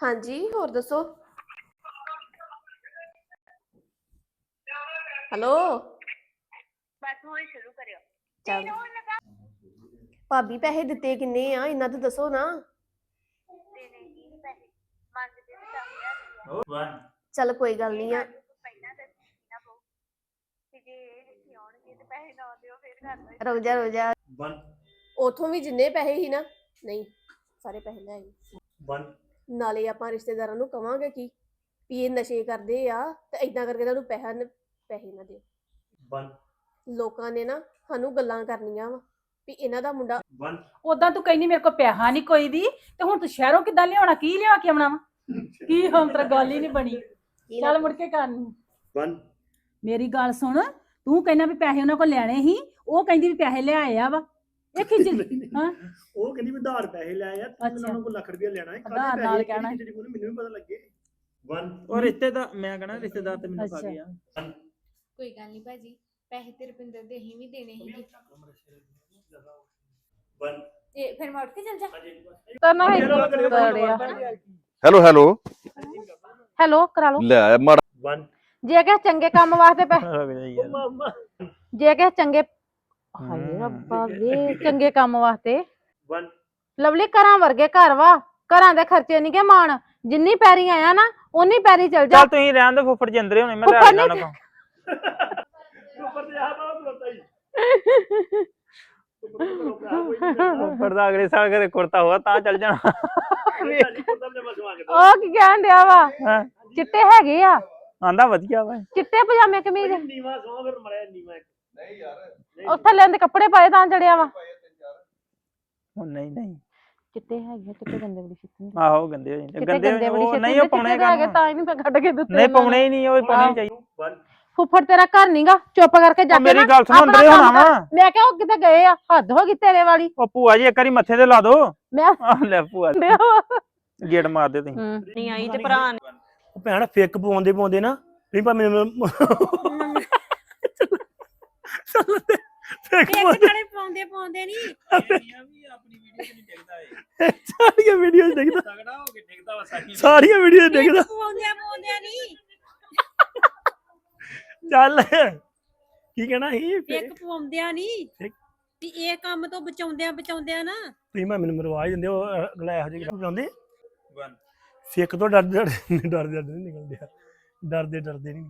ਹਾਂਜੀ ਹੋਰ ਦੱਸੋ? ਹੈਲੋ? ਬਸ ਹੁਣ ਸ਼ੁਰੂ ਕਰਿਓ। ਚੱਲ। ਭਾਬੀ ਪੈਸੇ ਦਿੱਤੇ ਕਿੰਨੇ ਆ? ਇਹਨਾਂ ਤਾਂ ਦੱਸੋ ਨਾ। ਤੇਰੇ ਕੀ ਪੈਸੇ। ਮੰਗਦੇ ਤੇ 10000 ਰੁਪਇਆ ਵਨ ਚੱਲ ਕੋਈ ਗੱਲ ਨਹੀਂ ਆ। ਤੁਹਾਨੂੰ ਪਹਿਲਾਂ ਦੱਸਣੀ ਨਾ ਪਊ? ਤੇ ਜੇ ਇਹ ਲਿਖੀ ਆਉਣਗੇ ਤੇ ਪੈਸੇ ਨਾ ਦਿਓ ਫਿਰ ਕਰ ਲਓ। ਰੁਕ ਜਾ ਰੁਕ ਜਾ। ਉਥੋਂ ਵੀ ਜਿੰਨੇ ਪੈਸੇ ਸੀ ਨਾ ਨਹੀਂ ਸਾਰੇ ਪੈਸੇ ਲੈ ਆਈ ਨਾਲੇ ਆਪਾਂ ਰਿਸ਼ਤੇਦਾਰਾਂ ਨੂੰ ਕਵਾਂਗੇ ਕਿ ਵੀ ਇਹ ਨਸ਼ੇ ਕਰਦੇ ਆ ਤੇ ਇਦਾਂ ਕਰਕੇ ਤੁਹਾਨੂੰ ਪੈਸਾ ਨ- ਪੈਸੇ ਨਾ ਦਿਓ। ਵਨ ਲੋਕਾਂ ਨੇ ਨਾ ਸਾਨੂੰ ਗੱਲਾਂ ਕਰਨੀਆਂ ਵਾ ਵੀ ਇਹਨਾਂ ਦਾ ਮੁੰਡਾ ਵਨ ਉਦਾਂ ਤੂੰ ਕਹਿੰਦੀ ਮੇਰੇ ਕੋਲ ਪਿਆਹਾ ਨਹੀਂ ਕੋਈ ਦੀ ਤੇ ਹੁਣ ਤੂੰ ਸ਼ਹਿਰੋਂ ਕਿੱਦਾਂ ਲਿਆਉਣਾ ਕੀ ਲਿਆ ਕੇ ਆਉਣਾ ਵਾ? ਕੀ ਹੁਣ ਤੇਰਾ ਗੱਲ ਹੀ ਨਹੀਂ ਬਣੀ। ਚੱਲ ਮੁੜ ਕੇ ਕਰ। ਵਨ ਮੇਰੀ ਗੱਲ ਸੁਣ ਤੂੰ ਕਹਿੰਦਾ ਵੀ ਪੈਸੇ ਉਹਨਾਂ ਕੋਲ ਲੈਣੇ ਸੀ ਉਹ ਕਹਿੰਦੀ ਵੀ ਪੈਸੇ ਲਿਆਏ ਆ ਵਾ। ਇਹ ਖਿੱਚ ਹਾਂ? ਉਹ ਕਹਿੰਦੀ ਵੀ ਉਧਾਰ ਪੈਸੇ ਲੈ ਆ ਤੇ ਅੱਛਾ। ਉਹਨਾਂ ਕੋਲ ਲੱਖ ਰੁਪਇਆ ਲੈਣਾ ਹੈ। ਕਾਹਦੇ ਉਧਾਰ ਪੈਸੇ ਨਾਲ ਕਹਿਣਾ। ਕੋਲ ਮੈਨੂੰ ਵੀ ਪਤਾ ਲੱਗੇ। ਵਨ ਉਹ ਰਿਸ਼ਤੇਦਾਰ ਮੈਂ ਕਹਣਾ ਰਿਸ਼ਤੇਦਾਰ ਤੇ ਮੈਨੂੰ ਪਾ ਅੱਛਾ। ਗਿਆ ਕੋਈ ਗੱਲ ਨਹੀਂ ਭਾਜੀ ਪੈਸੇ ਤੇ ਰੁਪਿੰਦਰ ਦੇ ਹੀ ਵੀ ਦੇਣੇ ਸੀਗੇ ਵਨ ਤੇ ਫਿਰ ਮੈਂ ਉੱਠ ਕੇ ਚੱਲ ਜਾ। ਤਾਂ ਨਾ ਹੈਲੋ ਹੈਲੋ ਹੈਲੋ ਕਰਾ ਲਓ। ਲੈ ਮਾੜਾ ਜੇ ਕਿਸੇ ਚੰਗੇ ਕੰਮ ਵਾਸਤੇ ਪੈ ਰੁਕ ਜਾ ਯਾਰ ਮਾਮਾ। ਜੇ ਕਿਸੇ ਚੰਗੇ ਹਾਏ ਹਮ। ਰੱਬਾ ਵੇ ਚੰਗੇ ਕੰਮ ਵਾਸਤੇ। ਵਨ ਲਵਲੀ ਘਰਾਂ ਵਰਗੇ ਘਰ ਵਾ। ਘਰਾਂ ਦੇ ਖਰਚੇ ਨਹੀਂ ਕੇ ਮਾਣ। ਜਿੰਨੀ ਪੈਰੀ ਆਇਆ ਨਾ ਉਨੀ ਪੈਰੀ ਚਲ ਜਾ। ਚੱਲ ਤੁਸੀਂ ਰਹਿਣ ਦੇ ਫੁੱਫੜ ਜੰਦਰੇ ਹੋਣੇ ਮੈਂ ਫੁੱਫੜ ਲੈਣਾ ਨਹੀਂ- ਕੋ ਉੱਪਰ ਤੇ ਆ ਬੜਾ ਬਲੋਤਾ ਹੀ ਉੱਪਰ ਤੇ ਬਲੋਤਾ ਕੋਈ ਨਹੀਂ ਫੁੱਫੜ ਦਾ ਅਗਲੇ ਸਾਲ ਕਰੇ ਕੁੜਤਾ ਹੋਆ ਤਾਂ ਚੱਲ ਜਾਣਾ। ਸਾਡੀ ਕੁੱਤਾ ਨੇ ਬਸ ਮੰਗਦਾ ਉਹ ਕੀ ਕਹਿਣ ਡਿਆ ਵਾ? ਹਾਂ? ਚਿੱਟੇ ਹੈਗੇ ਆ। ਆਂਦਾ ਵਧੀਆ ਵਾ। ਚਿੱਟੇ ਪਜਾਮੇ ਕਮੀਜ਼। ਨੀਵਾ ਸੌ ਫਿਰ ਮੜਿਆ ਨੀਵਾ ਨਹੀਂ ਯਾਰ। ਉਹ ਥੱਲੇ ਦੇ ਕੱਪੜੇ ਪਾਏ ਤਾਂ ਚੜਿਆ ਵਾ। ਉਹ ਨਹੀਂ ਨਹੀਂ। ਚਿੱਟੇ ਹੈਗੇ ਚਿੱਟੇ ਗੰਦੇ ਬੜੀ ਛਿੱਤੀ ਆਹੋ ਗੰਦੇ ਹੋ ਜਾਂਦੇ ਗੰਦੇ ਗੰਦੇ ਬੜੀ ਛਿੱਤੀ ਨਹੀਂ ਉਹ ਪਾਉਣੇ ਹੈਗੇ ਤਾਂ ਹੀ ਨਹੀਂ ਮੈਂ ਕੱਢ ਕੇ ਦਿੱਤੇ ਨਹੀਂ। ਪਾਉਣੇ ਹੀ ਨਹੀਂ ਉਹ ਪਾਉਣੇ। ਚਾਹੀਦੇ। ਫੁੱਫੜ ਤੇਰਾ ਘਰ ਨਹੀਂਗਾ ਚੁੱਪ ਕਰਕੇ ਜਾ ਕੇ ਮੇਰੀ ਗੱਲ ਸੁਣੋ ਅੰਦਰੇ ਹੋਣਾ। ਵਾ। ਮੈਂ ਕਿਹਾ ਉਹ ਕਿਤੇ ਗਏ ਆ ਹੱਦ ਹੋ ਗਈ ਤੇਰੇ ਵਾਲੀ। ਉਹ ਭੂਆ ਜੀ ਇੱਕ ਵਾਰੀ ਮੱਥੇ ਤੇ ਲਾ ਦੋ। ਮੈਂ ਲੈ ਭੂਆ ਗੇੜ ਮਾਰ ਦੇ ਤੁਸੀਂ। ਨਹੀਂ ਆਈ ਤੇ ਭਰਾ ਨੇ। ਉਹ ਭੈਣ ਫੇਕ ਪਵਾਉਂਦੇ ਪਵਾਉਂਦੇ ਨਾ ਨਹੀਂ ਪਾ ਮੈਨੂੰ ਫੇਕ ਪਵਾਉਂਦੇ ਨਾਲੇ ਪਾਉਂਦੇ ਪਾਉਂਦੇ ਨਹੀਂ ਸਾਰੀਆਂ ਵੀਡੀਓਜ਼ ਦੇਖਦਾ ਤਗੜਾ ਹੋ ਕੇ ਡਿੱਗਦਾ ਵਾ ਸਾਡੀ ਸਾਰੀਆਂ ਵੀਡੀਓਜ਼ ਦੇਖਦਾ ਪਾਉਂਦੇ ਪਾਉਂਦੇ ਨਹੀਂ ਚੱਲ। ਕੀ ਕਹਿਣਾ ਸੀ ਇੱਕ ਪਾਉਂਦਿਆਂ ਨਹੀਂ ਇੱਕ- ਵੀ ਇਹ ਕੰਮ ਤੋਂ ਬਚਾਉਂਦਿਆਂ ਬਚਾਉਂਦਿਆਂ ਨਾ। ਤੁਸੀਂ ਮੈਂ ਮੈਨੂੰ ਮਰਵਾ ਹੀ ਦਿੰਦੇ ਉਹ ਅਗਲਾ ਇਹੋ ਜਿਹੇ ਪਵਾਉਂਦੇ ਵਨ ਫੇਕ ਤੋਂ ਡਰਦੇ ਡਰਦੇ ਡਰਦੇ ਨਹੀਂ ਨਿਕਲਦੇ ਆ। ਡਰਦੇ ਡਰਦੇ ਨਹੀਂ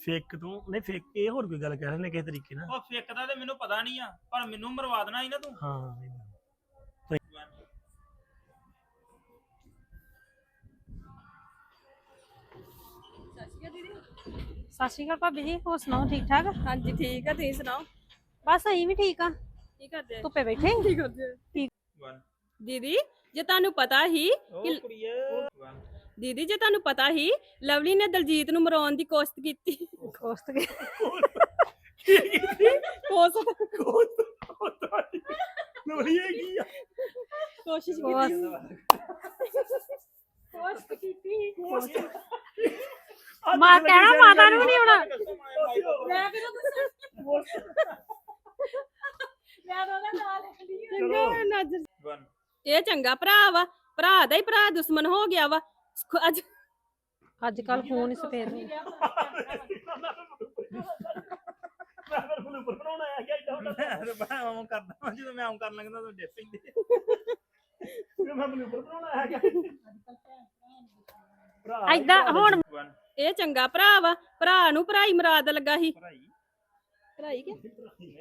ਫੇਕ ਤੋਂ ਨਹੀਂ ਫੇਕ ਇਹ ਹੋਰ ਕੋਈ ਗੱਲ ਕਹਿ ਰਹੇ ਨੇ ਕਿਸੇ ਤਰੀਕੇ ਨਾਲ? ਉਹ ਫਿੱਕਦਾ ਤੇ ਮੈਨੂੰ ਪਤਾ ਨਹੀਂ ਆ ਪਰ ਮੈਨੂੰ ਮਰਵਾ ਦੇਣਾ ਸੀ ਨਾ ਤੂੰ। ਹਾਂ ਸਤਿ ਸ਼੍ਰੀ ਅਕਾਲ ਭਾਬੀ ਜੀ ਹੋਰ ਸੁਣਾਓ ਠੀਕ ਠਾਕ? ਹਾਂਜੀ ਠੀਕ ਆ ਤੁਸੀਂ ਸੁਣਾਓ? ਬਸ ਅਸੀਂ ਵੀ ਠੀਕ ਆ। ਕੀ ਕਰਦੇ ਧੁੱਪੇ ਬੈਠੇ। ਕੀ ਕਰਦੇ ਵਨ ਦੀਦੀ ਜੇ ਤੁਹਾਨੂੰ ਪਤਾ ਹੀ ਉਹ ਕੁੜੀਏ ਵਨ ਦੀਦੀ ਜੇ ਤੁਹਾਨੂੰ ਪਤਾ ਹੀ ਲਵਲੀ ਨੇ ਦਲਜੀਤ ਨੂੰ ਮਰਾਉਣ ਦੀ ਕੋਸ਼ਿਸ਼ ਕੀਤੀ। ਕੋਸਤ ਕੇ? ਕੋਸ਼ਿਸ਼ ਲੋੜੀ ਹੈਗੀ ਆ? ਕੋਸ਼ਿਸ਼ ਕੋਸ- ਕੀਤੀ ਕੋਸ਼ਿਸ਼ ਕੀਤੀ। ਮਾਂ ਕਹਿਣਾ ਮਾਤਾ ਨੂੰ ਨਹੀਂ ਆਉਣਾ। ਮੈਂ ਕਿਹਨੂੰ ਦੱਸਾਂ। ਮੈਂ ਤਾਂ ਉਹਦਾ ਨਾਲ ਚੰਗਾ ਨਜ਼ਰ ਵਨ ਇਹ ਚੰਗਾ ਭਰਾ ਵਾ। ਭਰਾ ਦਾ ਹੀ ਭਰਾ ਦੁਸ਼ਮਣ ਹੋ ਗਿਆ ਵਾ। ਅੱਜ ਅੱਜ ਕੱਲ ਫੋਨ ਹੀ ਸਫੇਦ ਹੋ ਮੈਂ ਫਿਰ ਮੈਨੂੰ ਉੱਪਰ ਬਣਾਉਣਾ ਆ ਗਿਆ ਇੱਡਾ ਵੱਡਾ ਮੈਂ ਤਾਂ ਬੜਾ ਉਹ ਕਰਦਾ ਵਾਂ, ਜਦੋਂ ਮੈਂ ਆਉਂ ਕਰਨ ਲੱਗਦਾ ਤਾਂ ਡਿੱਪ ਪੈਂਦੇ। ਫਿਰ ਮੈਂ ਮੈਨੂੰ ਉੱਪਰ ਬਣਾਉਣਾ ਆ ਗਿਆ ਭਰਾ ਐਦਾਂ ਹੁਣ ਇਹ ਚੰਗਾ ਭਰਾ ਵਾ ਭਰਾ ਨੂੰ ਭਰਾਈ ਮਰਾਦ ਲੱਗਾ ਸੀ। ਭਰਾਈ। ਭਰਾਈ ਕਿ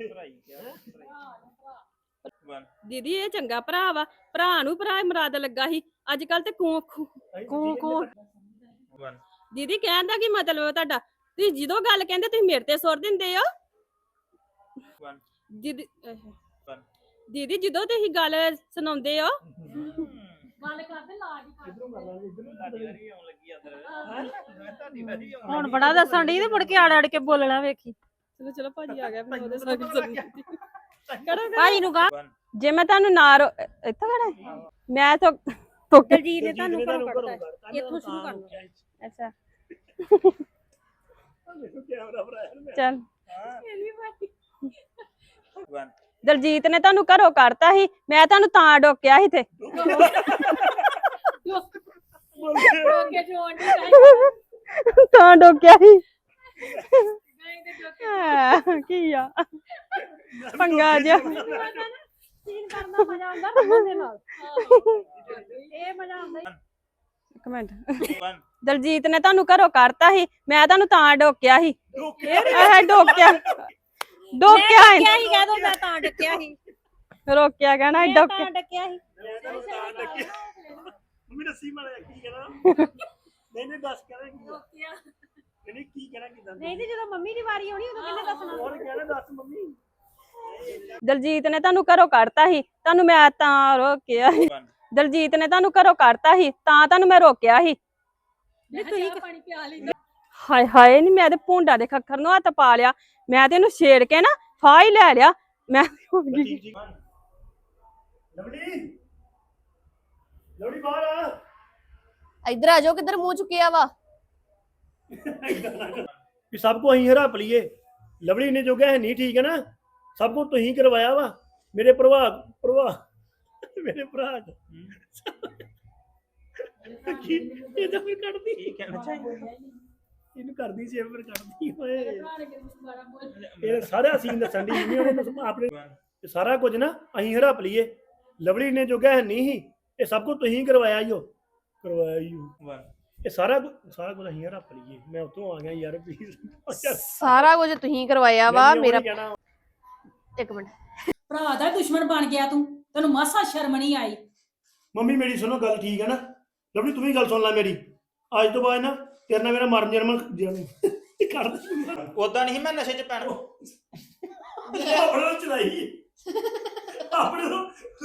ਭਰਾਈ ਕਿਆ? ਵਨ ਦੀਦੀ ਇਹ ਚੰਗਾ ਭਰਾ ਵਾ। ਭਰਾ ਨੂੰ ਭਰਾ ਮਰਾਦ ਲੱਗਾ ਸੀ। ਅੱਜ ਕੱਲ ਤੇ ਕੂ ਕੂ ਕੂ ਦੀਦੀ ਕਹਿਣ ਦਾ ਕੀ ਮਤਲਬ ਤੁਹਾਡਾ? ਤੁਸੀਂ ਜਦੋਂ ਗੱਲ ਕਹਿੰਦੇ ਤੁਸੀਂ ਮੇਰੇ ਤੇ ਸੁਰ ਦਿੰਦੇ ਹੋ। ਵਨ ਦੀਦੀ ਜਦੋਂ ਤੁਸੀਂ ਗੱਲ ਸੁਣਾਉਂਦੇ ਹੋ। ਆਉਣ ਹੁਣ ਬੜਾ ਦੱਸਣ ਦੀ ਤੇ ਮੁੜ ਕੇ ਆੜ ਆੜ ਕੇ ਬੋਲਣਾ ਵੇਖੀ। ਚਲੋ ਚਲੋ ਭਾਜੀ ਆ ਗਿਆ ਫਿਰ ਉਹਦੇ ਸੁਣ ਕਰੋ ਭਾਈ ਨੂੰ ਗਾ ਵਨ ਜੇ ਮੈਂ ਤੁਹਾਨੂੰ ਨਾ ਰੋ- ਇੱਥੋਂ ਖੜਾ ਮੈਂ ਤਾਂ ਤੋਕੇ ਜੀ ਨੇ ਤੁਹਾਨੂੰ ਘਰੋਂ ਕੱਢਤਾ ਕੱਢਤਾ, ਇੱਥੋਂ ਸ਼ੁਰੂ ਕਰਨਾ ਅੱਛਾ। ਕੈਮਰਾ ਚੱਲ ਵਨ ਦਲਜੀਤ ਨੇ ਤੁਹਾਨੂੰ ਘਰੋਂ ਕੱਢਤਾ ਸੀ। ਮੈਂ ਤੁਹਾਨੂੰ ਤਾਂ ਡੋਕਿਆ ਸੀ ਤੇ ਤਾਂ ਡੋਕਿਆ ਸੀ। ਹਾਂ, ਕੀ ਆ? ਪੰਗਾ ਜਿਹਾ ਸੀਨ ਕਰਨਾ ਮਜ਼ਾ ਆਉਂਦਾ ਰਮਨ ਦੇ ਨਾਲ ਇਹ ਮਜ਼ਾ ਆਉਂਦਾ ਈ। ਇੱਕ ਮਿੰਟ 1 ਦਲਜੀਤ ਨੇ ਤੁਹਾਨੂੰ ਘਰੋਂ ਕੱਢਤਾ ਸੀ ਮੈਂ ਤੁਹਾਨੂੰ ਤਾਂ ਡੋਕਿਆ ਸੀ ਡੋਕਿਆ ਇਹ ਡੋਕਿਆ ਡੋਕਿਆ ਮੈਂ ਸੀ। ਡੱਕਿਆ ਸੀ ਕਹਿ ਦੋ ਮੈਂ ਤਾਂ ਡੱਕਿਆ ਸੀ ਰੋਕਿਆ ਕਹਿਣਾ ਡੋਕਿਆ ਤਾਂ ਡੱਕਿਆ ਸੀ ਮੈਂ ਤੈਨੂੰ ਤਾਂ ਡੱਕਿਆ ਮੰਮੀ ਦੱਸੀ ਕੀ ਕਹਿਣਾ ਨਹੀਂ ਨਹੀਂ ਦੱਸ ਕਹਿਣਾ ਕੀ ਆ? ਨਹੀਂ ਨਹੀਂ ਕੀ ਕਹਿਣਾ ਕਿਦਾਂ ਨਹੀਂ ਤੇ ਜਦੋਂ ਮੰਮੀ ਦੀ ਵਾਰੀ ਆਉਣੀ ਉਦੋਂ ਕਿੰਨੇ ਦੱਸਣਾ ਹੋਰ ਕਹਿਣਾ ਦੱਸ ਮੰਮੀ ਦਲਜੀਤ ਨੇ ਤੁਹਾਨੂੰ ਘਰੋਂ ਕੱਢਤਾ ਸੀ ਤੁਹਾਨੂੰ ਮੈਂ ਤਾਂ ਰੋਕਿਆ ਸੀ। 1 ਦਲਜੀਤ ਨੇ ਤੁਹਾਨੂੰ ਘਰੋਂ ਕੱਢਤਾ ਸੀ ਤਾਂ ਤੁਹਾਨੂੰ ਮੈਂ ਰੋਕਿਆ ਸੀ। ਨਹੀਂ ਤੁਸੀਂ ਪਾਣੀ ਪਿਆ ਲਈ ਹਾਏ ਹਾਏ ਨਹੀਂ ਮੈਂ ਤੇ ਭੁੰਡਾ ਦੇ ਖੱਖਰ ਨੂੰ ਹੱਥ ਪਾ ਲਿਆ ਮੈਂ ਤੇ ਇਹਨੂੰ ਛੇੜ ਕੇ ਨਾ ਫਾਹ ਹੀ ਲੈ ਲਿਆ ਮੈਂ ਲਵਲੀ ਲਵਲੀ ਬਾਹਰ ਆ। ਇੱਧਰ ਆ ਜਾਓ ਕਿੱਧਰ ਮੂੰਹ ਚੁੱਕਿਆ ਵਾ? ਵੀ ਸਭ ਕੋ ਅਸੀਂ ਹਰਾਪ ਲਈਏ। ਲਵਲੀ ਨੇ ਜੋ ਕਿਹਾ ਹੈ ਨਹੀਂ ਠੀਕ ਹੈ ਨਾ? ਸਭ ਕੋ ਤੁਸੀਂ ਕਰਵਾਇਆ ਵਾ ਮੇਰੇ ਪ੍ਰਭਾ ਪ੍ਰਭਾ ਮੇਰੇ ਭਰਾ ਦਾ। ਕੀ ਇਹ ਤਾਂ ਫਿਰ ਕੱਢਦੀ ਕੀ ਕਹਿਣਾ ਚਾਹੀਦਾ ਇਹਨੂੰ ਕਰਦੀ ਸੀ ਇਹ ਫਿਰ ਕੱਢਦੀ ਓਏ ਇਹ ਸਾਰਾ ਸੀਨ ਦੱਸਣ ਦੀ ਨਹੀਂ ਉਹਨੇ ਆਪਣੇ ਇਹ ਸਾਰਾ ਕੁਝ ਨਾ ਅਸੀਂ ਹਰਾਪ ਲਈਏ ਲਵਲੀ ਨੇ ਜੋ ਕਿਹਾ ਹੈ ਨਹੀਂ ਸੀ ਇਹ ਸਭ ਕੁਝ ਤੁਸੀਂ ਕਰਵਾਇਆ ਈਓ ਕਰਵਾਇਆ ਈਓ 1 ਇਹ ਸਾਰਾ ਕੁਝ ਸਾਰਾ ਕੁਝ ਅਸੀਂ ਹਰਾਪ ਲਈਏ ਮੈਂ ਉੱਥੋਂ ਆ ਗਿਆ ਯਾਰ ਪਲੀਜ਼ ਸਾਰਾ ਕੁਝ ਤੁਸੀਂ ਕਰਵਾਇਆ ਵਾ ਮੇਰਾ ਕਹਿਣਾ ਇੱਕ ਮਿੰਟ। ਭਰਾ ਦਾ ਦੁਸ਼ਮਣ ਬਣ ਗਿਆ ਤੂੰ ਤੈਨੂੰ ਮਾਸਾ ਸ਼ਰਮ ਨਹੀਂ ਆਈ। ਮੰਮੀ ਮੇਰੀ ਸੁਣੋ ਗੱਲ ਠੀਕ ਹੈ ਨਾ? ਲਵਲੀ ਤੂੰ ਵੀ ਗੱਲ ਸੁਣ ਲੈ ਮੇਰੀ। ਅੱਜ ਤੋਂ ਬਾਅਦ ਨਾ ਤੇਰੇ ਨਾਲ ਮੇਰਾ ਮਰਨ ਜਨਮ ਜਨਮ ਕਰ ਦੇ। ਉਦਾਂ ਨਹੀਂ ਮੈਂ ਨਸ਼ੇ 'ਚ ਪੈਣਾ। ਆਪਣੇ ਨੂੰ ਚਲਾਈ। ਆਪਣੇ ਨੂੰ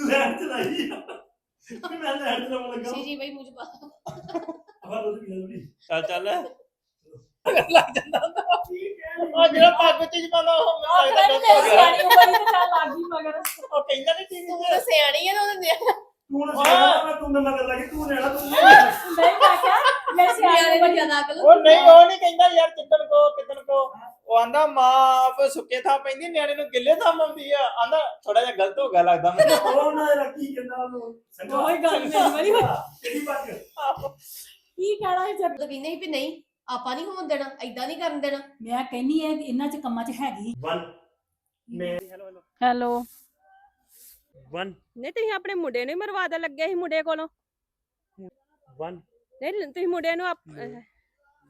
ਲੈਣ ਚਲਾਈ। ਵੀ ਮੈਂ ਲੈਣ ਚਲਾਉਣ ਲੱਗਾ। ਜੀ ਬਈ ਮੁਝ ਪਾ ਆਵਾਜ਼ ਉਹਦੀ ਵੀ ਲਵਲੀ। ਚੱਲ ਚੱਲ। ਲੱਗ ਜਾਂਦਾ। ਹੁੰਦਾ ਉਹ ਜਿਹੜਾ ਪੱਗ ਚ ਪਾਉਂਦਾ ਉਹ ਮੈਨੂੰ ਲੱਗਦਾ ਮੇਰੀ ਹੋ ਸਿਆਣੀ ਉਮਰ ਹੀ ਤੇ ਚੱਲ ਲੱਗ ਗਈ ਮਗਰ। ਉਹ ਕਹਿੰਦਾ ਨਹੀਂ ਠੀਕ ਤੂੰ ਤਾਂ ਸਿਆਣੀ ਹੈ ਨਾ ਉਹਦੇ ਤੂੰ ਨਾ ਸਿਆਣਾ ਮੈਂ ਤੂੰ ਨਾ ਮਗਰ ਲੱਗੀ ਤੂੰ ਲੈਣਾ ਤੂੰ ਨਹੀਂ ਮੈਂ ਕਿਹਾ ਮੇਰੀ ਸਿਆਣੀ ਉਮਰ ਹੀ ਜ਼ਿਆਦਾ ਅਕਲ ਉਹ ਨਹੀਂ ਉਹ ਨਹੀਂ ਕਹਿੰਦਾ ਯਾਰ ਕਿੱਦਣ ਕੋ ਕਿੱਦਣ ਕੋ। ਉਹ ਆਂਦਾ ਮਾਂ ਆਪ ਸੁੱਕੇ ਥਾਂ ਪੈਂਦੀ ਨਿਆਣੇ ਨੂੰ ਗਿੱਲੇ ਥਾਂ ਆਉਂਦੀ ਆ। ਆਂਦਾ ਥੋੜਾ ਜਿਹਾ ਗਲਤ ਹੋ ਗਿਆ ਲੱਗਦਾ ਮੈਨੂੰ। ਉਹ ਨਾ ਰੱਖੀ ਕਹਿੰਦਾ ਉਹਨੂੰ ਸੰਗਾ ਉਹੀ ਗੱਲ ਮੇਰੀ ਵਾਲੀ ਹੋਈ। ਕਿਹੜੀ ਪੱਗ? ਕੀ ਕਹਿਣਾ ਸੀ ਜਦ? ਕਹਿੰਦੇ ਵੀ ਨਹੀਂ ਆਪਾਂ ਨਹੀਂ ਹੋਣ ਦੇਣਾ ਐਦਾਂ ਨਹੀਂ ਕਰਨ ਦੇਣਾ। ਮੈਂ ਕਹਿੰਨੀ ਐ ਇਹਨਾਂ ਚ ਕੰਮਾਂ ਚ ਹੈਗੀ 1 ਮੈਂ ਹੈਲੋ ਹੈਲੋ ਹੈਲੋ। 1 ਨਹੀਂ ਤੁਸੀਂ ਆਪਣੇ ਮੁੰਡੇ ਨੂੰ ਹੀ ਮਰਵਾ ਦੇ ਲੱਗੇ ਸੀ ਮੁੰਡੇ ਕੋਲੋਂ। 1 ਨਹੀਂ ਤੁਸੀਂ ਮੁੰਡੇ ਨੂੰ ਆਪ-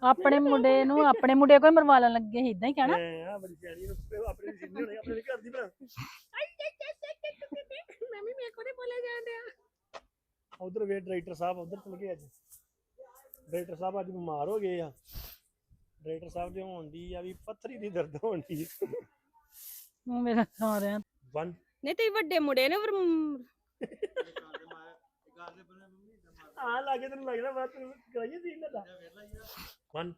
ਆਪਣੇ ਮੁੰਡੇ ਨੂੰ ਆਪਣੇ ਮੁੰਡੇ ਕੋਈ ਮਰਵਾ ਲੈਣ ਲੱਗੇ ਸੀ ਇਦਾਂ ਹੀ ਕਹਿਣਾ। ਮੈਂ ਆ ਬੜੀ ਪਿਆਰੀ ਨੂੰ ਆਪਣੇ ਜਿੰਨੇ ਹੋਣੇ ਆਪਣੇ ਘਰ ਦੀ ਬਣਾ ਮੈਂ ਵੀ ਮੇਰੇ ਕੋਲ ਬੋਲੇ ਜਾਂਦੇ ਆ ਉਧਰ ਵੇ ਡਾਇਰੈਕਟਰ ਸਾਹਿਬ ਉਧਰ ਚਲ ਗਏ ਅੱਜ। ਡਾਇਰੈਕਟਰ ਸਾਹਿਬ ਅੱਜ ਬਿਮਾਰ ਹੋ ਗਏ ਆ। ਡਾਇਰੈਕਟਰ ਸਾਹਿਬ ਦੇ ਹੋਣ ਦੀ ਆ ਵੀ ਪੱਥਰੀ ਦੀ ਦਰਦ ਹੋਣ ਦੀ। ਉਹ ਮੇਰਾ ਸਾਰਿਆਂ 1 ਨਹੀਂ ਤੁਸੀਂ ਵੱਡੇ ਮੁੰਡੇ ਨੂੰ ਆ ਲੱਗੇ ਤੈਨੂੰ ਲੱਗਦਾ ਬਾਤ ਕਰਾਈਏ ਸੀ ਇਹਨਾਂ ਦਾ 1